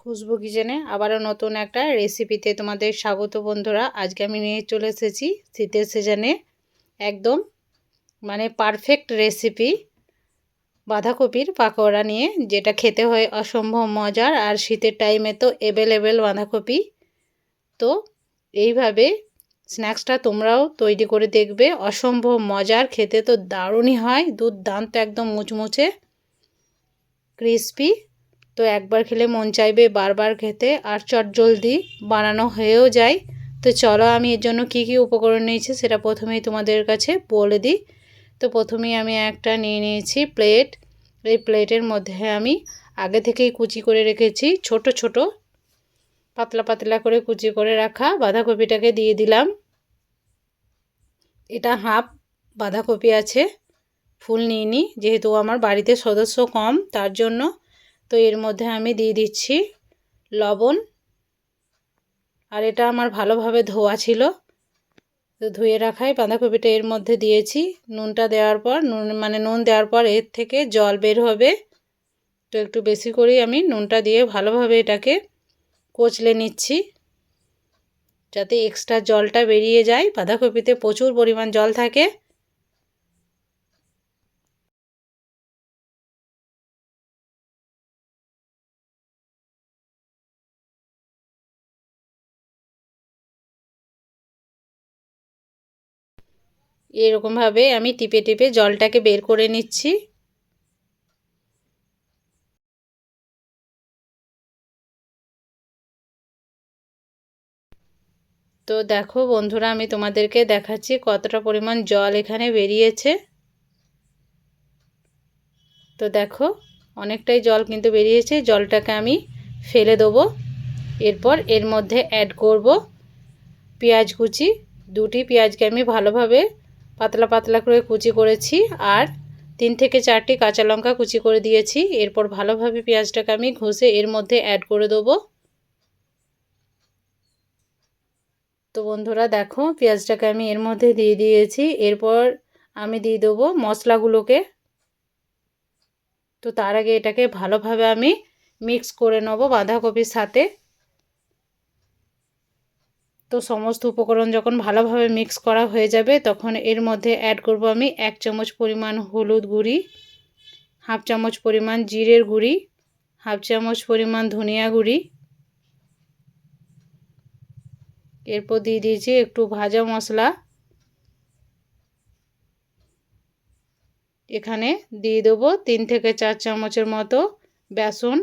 খুশবু কিচেনে আবারও নতুন একটা রেসিপিতে তোমাদের স্বাগত বন্ধুরা। আজকে আমি নিয়ে চলে এসেছি শীতের সিজনে একদম মানে পারফেক্ট রেসিপি বাঁধাকপির পাকোড়া নিয়ে, যেটা খেতে হয় অসম্ভব মজার আর শীতের টাইমে তো অ্যাভেলেবেল বাঁধাকপি। তো এইভাবে স্ন্যাক্সটা তোমরাও তৈরি করে দেখবে, অসম্ভব মজার, খেতে তো দারুণই হয় দুধ দান্ত একদম মুচমুচে ক্রিসপি তো একবার খেলে মন চাইবে বারবার খেতে, আর চটজলদি বানানো হয়েও যায়। তো চলো আমি এর জন্য কি কি উপকরণ নিয়েছি সেটা প্রথমেই তোমাদের কাছে বলে দিই। তো প্রথমেই আমি একটা নিয়ে নিয়েছি প্লেট। এই প্লেটের মধ্যে আমি আগে থেকেই কুচি করে রেখেছি ছোট ছোট, পাতলা পাতলা করে কুচি করে রাখা বাঁধাকপিটাকে দিয়ে দিলাম। এটা হাফ বাঁধাকপি আছে, ফুল নিইনি, যেহেতু আমার বাড়িতে সদস্য কম, তার জন্য তো এর মধ্যে আমি দিয়ে দিচ্ছি লবণ। আর এটা আমার ভালোভাবে ধোয়া ছিল। তো ধুয়ে রাখাই বাঁধাকপিটা এর মধ্যে দিয়েছি। নুনটা দেওয়ার পর, নুন মানে নুন দেওয়ার পর এর থেকে জল বের হবে। তো একটু বেশি করেই আমি নুনটা দিয়ে ভালোভাবে এটাকে কচলে নিচ্ছি। যাতে এক্সট্রা জলটা বেরিয়ে যায়। বাঁধাকপিতে প্রচুর পরিমাণ জল থাকে। এরকমভাবে আমি টিপে টিপে জলটাকে বের করে নিচ্ছি। তো দেখো বন্ধুরা, আমি তোমাদেরকে দেখাচ্ছি কতটা পরিমাণ জল এখানে বেরিয়েছে। তো দেখো, অনেকটাই জল কিন্তু বেরিয়েছে। জলটাকে আমি ফেলে দেবো। এরপর এর মধ্যে অ্যাড করব পেঁয়াজ কুচি। দুটি পেঁয়াজকে আমি ভালোভাবে পাতলা পাতলা করে কুচি করেছি আর তিন থেকে চারটি কাঁচা লঙ্কা কুচি করে দিয়েছি। এরপর ভালোভাবে পেঁয়াজটাকে আমি ঘষে এর মধ্যে অ্যাড করে দেবো। তো বন্ধুরা দেখো, পেঁয়াজটাকে আমি এর মধ্যে দিয়ে দিয়েছি। এরপর আমি দিয়ে দেবো মশলাগুলোকে। তো তার আগে এটাকে ভালোভাবে আমি মিক্স করে নেব বাঁধাকপির সাথে। তো সমস্ত উপকরণ যখন ভালোভাবে মিক্স করা হয়ে যাবে, তখন এর মধ্যে অ্যাড করব আমি এক চামচ পরিমাণ হলুদ গুঁড়ি, হাফ চামচ পরিমাণ জিরের গুঁড়ি, হাফ চামচ পরিমাণ ধনিয়া গুঁড়ি। এরপর দিয়ে দিয়েছি একটু ভাজা মশলা। এখানে দিয়ে দেবো তিন থেকে চার চামচের মতো বেসন।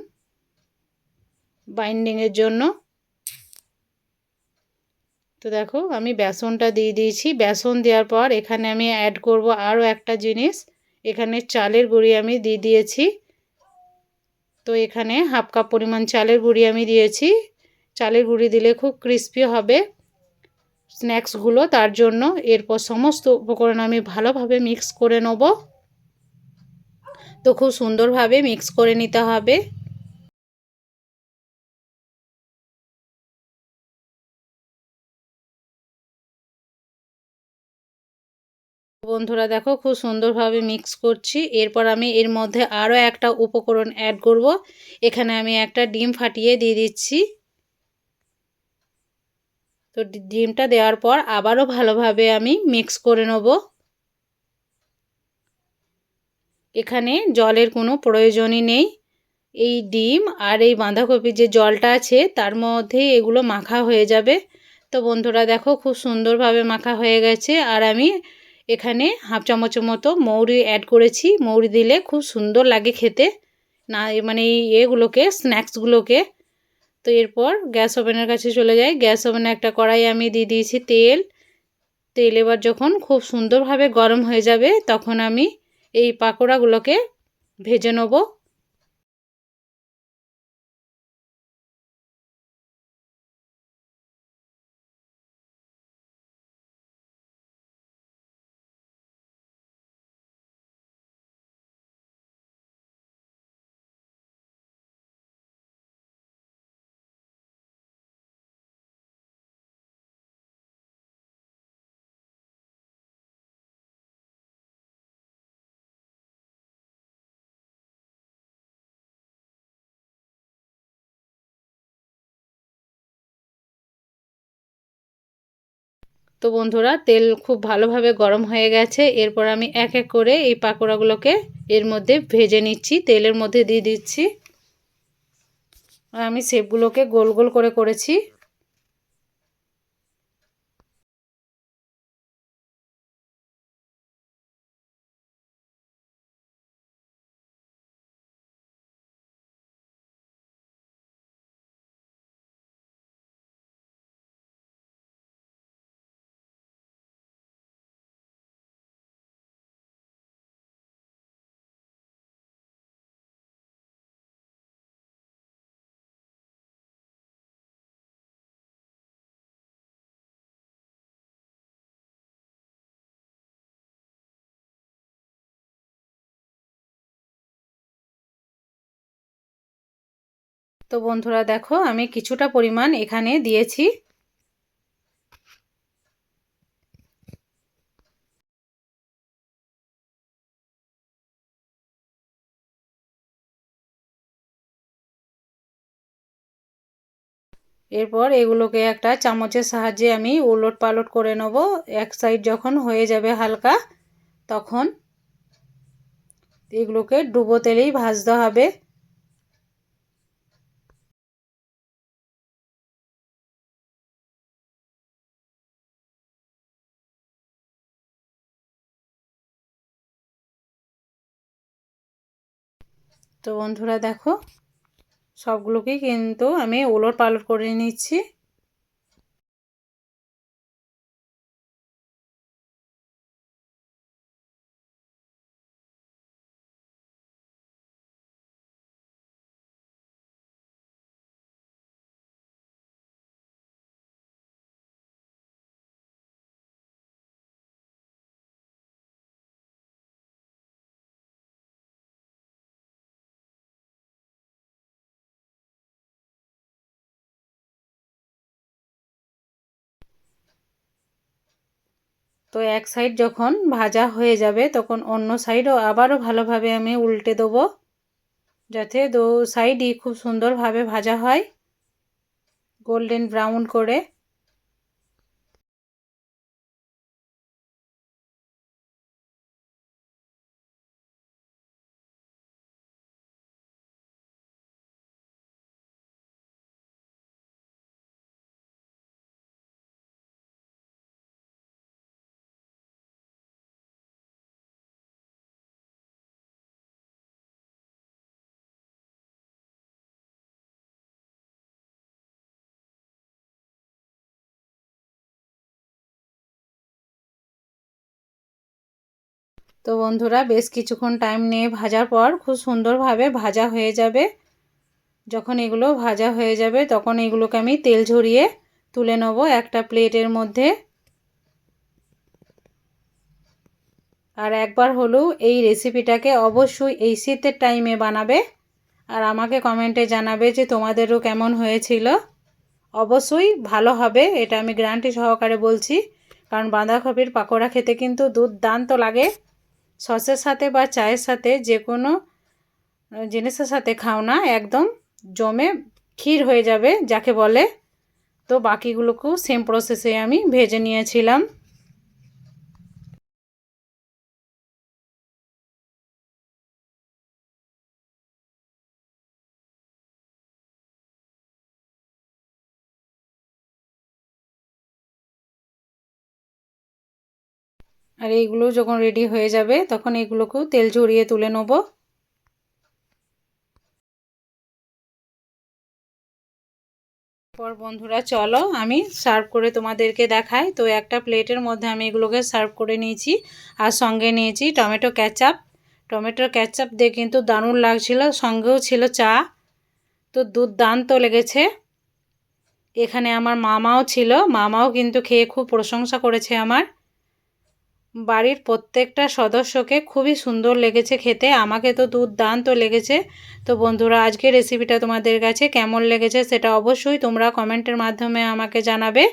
বাইন্ডিংয়ের জন্য তো দেখো আমি বেসনটা দিয়ে দিয়েছি। বেসন দেওয়ার পর এখানে আমি অ্যাড করব আরও একটা জিনিস। এখানে চালের গুঁড়ি আমি দিয়ে দিয়েছি। তো এখানে হাফ কাপ পরিমাণ চালের গুঁড়ি আমি দিয়েছি। চালের গুঁড়ি দিলে খুব ক্রিস্পি হবে। স্ন্যাক্সগুলো তার জন্য এরপর সমস্ত উপকরণ আমি ভালোভাবে মিক্স করে নেব। তো খুব সুন্দরভাবে মিক্স করে নিতে হবে। বন্ধুরা দেখো খুব সুন্দরভাবে মিক্স করছি। এরপর আমি এর মধ্যে আরও একটা উপকরণ অ্যাড করব। এখানে আমি একটা ডিম ফাটিয়ে দিয়ে দিচ্ছি। তো ডিমটা দেওয়ার পর আবারও ভালোভাবে আমি মিক্স করে নেব। এখানে জলের কোনো প্রয়োজনই নেই। এই ডিম আর এই বাঁধাকপির যে জলটা আছে তার মধ্যে এগুলো মাখা হয়ে যাবে। তো বন্ধুরা দেখো খুব সুন্দরভাবে মাখা হয়ে গেছে। আর আমি এখানে হাফ চামচের মতো মৌরি অ্যাড করেছি। মৌরি দিলে খুব সুন্দর লাগে খেতে। না মানে এই এগুলোকে স্ন্যাক্সগুলোকে তো এরপর গ্যাস ওভেনের কাছে চলে যাই। গ্যাস ওভেনে একটা কড়াই আমি দিয়ে দিয়েছি তেল। তেল এবার যখন খুব সুন্দরভাবে গরম হয়ে যাবে, তখন আমি এই পাকোড়াগুলোকে ভেজে নেব। তো বন্ধুরা, তেল খুব ভালোভাবে গরম হয়ে গেছে। এরপর আমি এক এক করে এই পাকোড়াগুলোকে এর মধ্যে ভেজে নিচ্ছি। তেলের মধ্যে দিয়ে দিচ্ছি। আমি সেপগুলোকে গোল গোল করে করেছি। তো বন্ধুরা দেখো, আমি কিছুটা পরিমাণ এখানে দিয়েছি। এরপর এগুলোকে একটা চামচের সাহায্যে আমি উলট পালট করে নেব। এক সাইড যখন হয়ে যাবে হালকা, তখন এগুলোকে ডুবো তেলেই ভাজতে হবে। তো বন্ধুরা দেখো সবগুলোকেই কিন্তু আমি ওলট পালট করে নিচ্ছি। তো এক সাইড যখন ভাজা হয়ে যাবে, তখন অন্য সাইডও আবারও ভালোভাবে আমি উল্টে দেব, যাতে দু সাইডই খুব সুন্দরভাবে ভাজা হয়, গোল্ডেন ব্রাউন করে। তো বন্ধুরা, বেশ কিছুক্ষণ টাইম নিয়ে ভাজার পর খুব সুন্দরভাবে ভাজা হয়ে যাবে। যখন এগুলো ভাজা হয়ে যাবে, তখন এগুলোকে আমি তেল ঝরিয়ে তুলে নেব একটা প্লেটের মধ্যে। আর একবার হলেও এই রেসিপিটাকে অবশ্যই এই শীতের টাইমে বানাবে। আর আমাকে কমেন্টে জানাবে যে তোমাদেরও কেমন হয়েছিল। অবশ্যই ভালো হবে, এটা আমি গ্যারান্টি সহকারে বলছি। কারণ বাঁধাকপির পাকোড়া খেতে কিন্তু দুধদান্ত লাগে। সসের সাথে বা চায়ের সাথে যে কোনো জিনিসের সাথে খাও না, একদম জমে ক্ষীর হয়ে যাবে, যাকে বলে। তো বাকিগুলোকেও সেম প্রসেসে আমি ভেজে নিয়েছিলাম। আর এইগুলো যখন রেডি হয়ে যাবে, তখন এগুলোকেও তেল ঝরিয়ে তুলে নেব। পর বন্ধুরা, চলো আমি সার্ভ করে তোমাদেরকে দেখাই। তো একটা প্লেটের মধ্যে আমি এগুলোকে সার্ভ করে নিয়েছি, আর সঙ্গে নিয়েছি টমেটো ক্যাচাপ। টমেটোর ক্যাচাপ দিয়ে কিন্তু দারুণ লাগছিল, সঙ্গেও ছিল চা। তো দুর্দান্ত লেগেছে। এখানে আমার মামাও ছিল, মামাও কিন্তু খেয়ে খুব প্রশংসা করেছে আমার। বাড়ির প্রত্যেকটা সদস্যকে খুবই সুন্দর লেগেছে খেতে, আমাকে তো দুর্দান্ত লেগেছে। তো বন্ধুরা, আজকের রেসিপিটা তোমাদের কাছে কেমন লেগেছে সেটা অবশ্যই তোমরা কমেন্টের মাধ্যমে আমাকে জানাবে।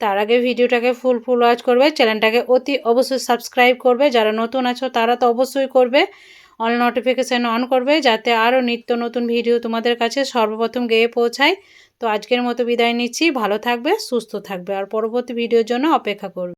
তার আগে ভিডিওটাকে ফুল ফুল ওয়াচ করবে চ্যানেলটাকে অতি অবশ্যই সাবস্ক্রাইব করবে, যারা নতুন আছো তারা তো অবশ্যই করবে। অল নোটিফিকেশান অন করবে, যাতে আরও নিত্য নতুন ভিডিও তোমাদের কাছে সর্বপ্রথম গিয়ে পৌঁছায়। তো আজকের মতো বিদায় নিচ্ছি, ভালো থাকবে, সুস্থ থাকবে। আর পরবর্তী ভিডিওর জন্য অপেক্ষা করবে।